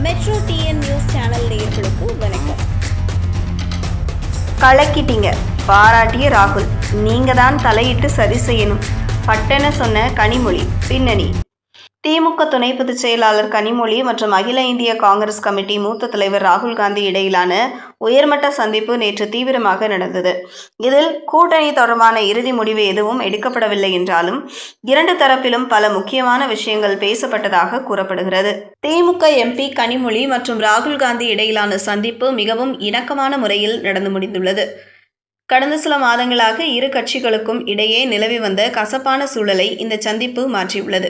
Metro TN news channel நேயர்களுக்கு வணக்கம். கலக்கிட்டீங்க. பாராட்டிய ராகுல். நீங்க தான் தலையிட்டு சரி செய்யணும். பட்டன சொன்ன கனிமொழி. பின்னணி. திமுக துணை பொதுச் செயலாளர் கனிமொழி மற்றும் அகில இந்திய காங்கிரஸ் கமிட்டி மூத்த தலைவர் ராகுல் காந்தி இடையிலான உயர்மட்ட சந்திப்பு நேற்று தீவிரமாக நடந்தது. இதில் கூட்டணி தொடர்பான இறுதி முடிவு எதுவும் எடுக்கப்படவில்லை என்றாலும் இரண்டு தரப்பிலும் பல முக்கியமான விஷயங்கள் பேசப்பட்டதாக கூறப்படுகிறது. திமுக எம்பி கனிமொழி மற்றும் ராகுல் காந்தி இடையிலான சந்திப்பு மிகவும் இணக்கமான முறையில் நடந்து முடிந்துள்ளது. கடந்த சில மாதங்களாக இரு கட்சிகளுக்கும் இடையே நிலவி வந்த கசப்பான சூழலை இந்த சந்திப்பு மாற்றியுள்ளது.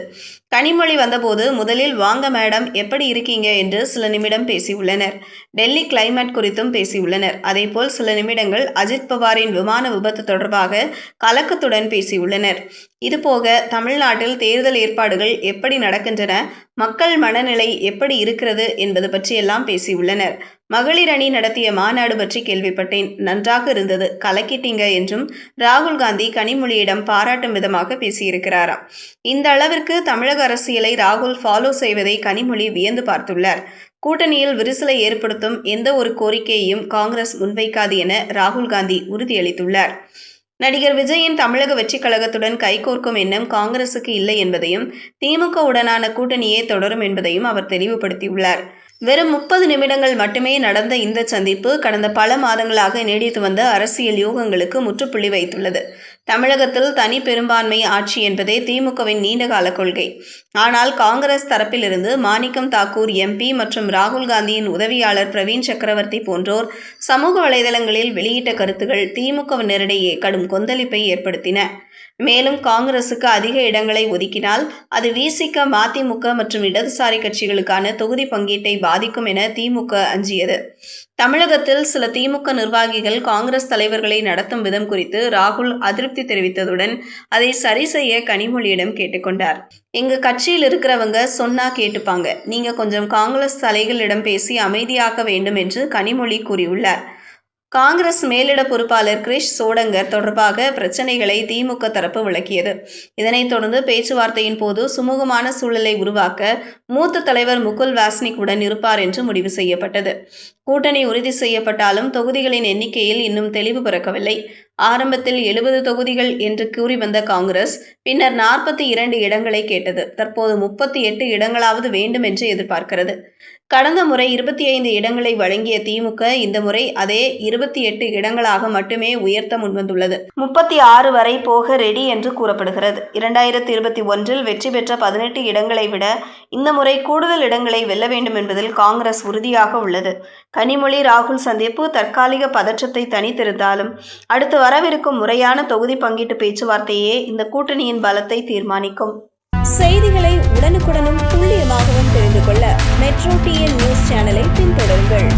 கனிமொழி வந்தபோது முதலில் வாங்க மேடம் எப்படி இருக்கீங்க என்று சில நிமிடம் பேசியுள்ளனர். டெல்லி கிளைமேட் குறித்தும் பேசியுள்ளனர். அதேபோல் சில நிமிடங்கள் அஜித் பவாரின் விமான விபத்து தொடர்பாக கலக்கத்துடன் பேசியுள்ளனர். இதுபோக தமிழ்நாட்டில் தேர்தல் ஏற்பாடுகள் எப்படி நடக்கின்றன? மக்கள் மனநிலை எப்படி இருக்கிறது? என்பது பற்றியெல்லாம் பேசியுள்ளனர். மகளிர் அணி நடத்திய மாநாடு பற்றி கேள்விப்பட்டேன். நன்றாக இருந்தது. கலக்கிட்டீங்க என்றும் ராகுல் காந்தி கனிமொழியிடம் பாராட்டும் விதமாக பேசியிருக்கிறாராம். இந்த அளவிற்கு தமிழக அரசியலை ராகுல் ஃபாலோ செய்வதை கனிமொழி வியந்து பார்த்துள்ளார். கூட்டணியில் விரிசலை ஏற்படுத்தும் எந்த ஒரு கோரிக்கையையும் காங்கிரஸ் முன்வைக்காது என ராகுல் காந்தி உறுதியளித்துள்ளார். நடிகர் விஜயின் தமிழக வெற்றிக் கழகத்துடன் கைகோர்க்கும் எண்ணம் காங்கிரசுக்கு இல்லை என்பதையும் திமுக உடனான கூட்டணியே தொடரும் என்பதையும் அவர் தெளிவுபடுத்தியுள்ளார். வெறும் முப்பது நிமிடங்கள் மட்டுமே நடந்த இந்த சந்திப்பு கடந்த பல மாதங்களாக நீடித்து வந்த அரசியல் யூகங்களுக்கு முற்றுப்புள்ளி வைத்துள்ளது. தமிழகத்தில் தனி பெரும்பான்மை ஆட்சி என்பதே திமுகவின் நீண்டகால கொள்கை. ஆனால் காங்கிரஸ் தரப்பிலிருந்து மாணிக்கம் தாக்கூர் எம்பி மற்றும் ராகுல் காந்தியின் உதவியாளர் பிரவீன் சக்கரவர்த்தி போன்றோர் சமூக வலைதளங்களில் வெளியிட்ட கருத்துகள் திமுகவினரிடையே கடும் கொந்தளிப்பை ஏற்படுத்தின. மேலும் காங்கிரசுக்கு அதிக இடங்களை ஒதுக்கினால் அது விசிக மதிமுக மற்றும் இடதுசாரி கட்சிகளுக்கான தொகுதி பங்கீட்டை பாதிக்கும் என திமுக அஞ்சியது. தமிழகத்தில் சில திமுக நிர்வாகிகள் காங்கிரஸ் தலைவர்களை நடத்தும் விதம் குறித்து ராகுல் அதிருப்தி தெரிவித்ததுடன் அதை சரி செய்ய கனிமொழியிடம் கேட்டுக்கொண்டார். எங்க கட்சியில் இருக்கிறவங்க சொன்னா கேட்டுப்பாங்க. நீங்க கொஞ்சம் காங்கிரஸ் தலைகளிடம் பேசி அமைதியாக்க வேண்டும் என்று கனிமொழி கூறியுள்ளார். காங்கிரஸ் மேலிட பொறுப்பாளர் கிரிஷ் சோடங்கர் தொடர்பாக பிரச்சனைகளை திமுக தரப்பு விளக்கியது. இதனைத் தொடர்ந்து பேச்சுவார்த்தையின் போது சுமூகமான சூழலை உருவாக்க மூத்த தலைவர் முகுல் வாஸ்னிக் உடன் இருப்பார் என்று முடிவு செய்யப்பட்டது. கூட்டணி உறுதி செய்யப்பட்டாலும் தொகுதிகளின் எண்ணிக்கையில் இன்னும் தெளிவு பிறக்கவில்லை. ஆரம்பத்தில் எழுபது தொகுதிகள் என்று கூறி வந்த காங்கிரஸ் பின்னர் நாற்பத்தி இரண்டு இடங்களை கேட்டது. தற்போது முப்பத்தி எட்டு இடங்களாவது வேண்டும் என்று எதிர்பார்க்கிறது. கடந்த முறை இருபத்தி ஐந்து இடங்களை வழங்கிய திமுக இந்த முறை அதே இருபத்தி எட்டு இடங்களாக மட்டுமே உயர்த்த முன்வந்துள்ளது. முப்பத்தி ஆறு வரை போக ரெடி என்று கூறப்படுகிறது. இரண்டாயிரத்தி இருபத்தி ஒன்றில் வெற்றி பெற்ற பதினெட்டு இடங்களை விட இந்த முறை கூடுதல் இடங்களை வெல்ல வேண்டும் என்பதில் காங்கிரஸ் உறுதியாக உள்ளது. கனிமொழி ராகுல் சந்திப்பு தற்காலிக பதற்றத்தை தனித்திருந்தாலும் அடுத்து வரவிருக்கும் முறையான தொகுதி பங்கீட்டு பேச்சுவார்த்தையே இந்த கூட்டணியின் பலத்தை தீர்மானிக்கும். செய்திகளை உடனுக்குடனும் துல்லியமாகவும் தெரிந்து கொள்ள மெட்ரோ டிஎன் நியூஸ் சேனலை பின்தொடருங்கள்.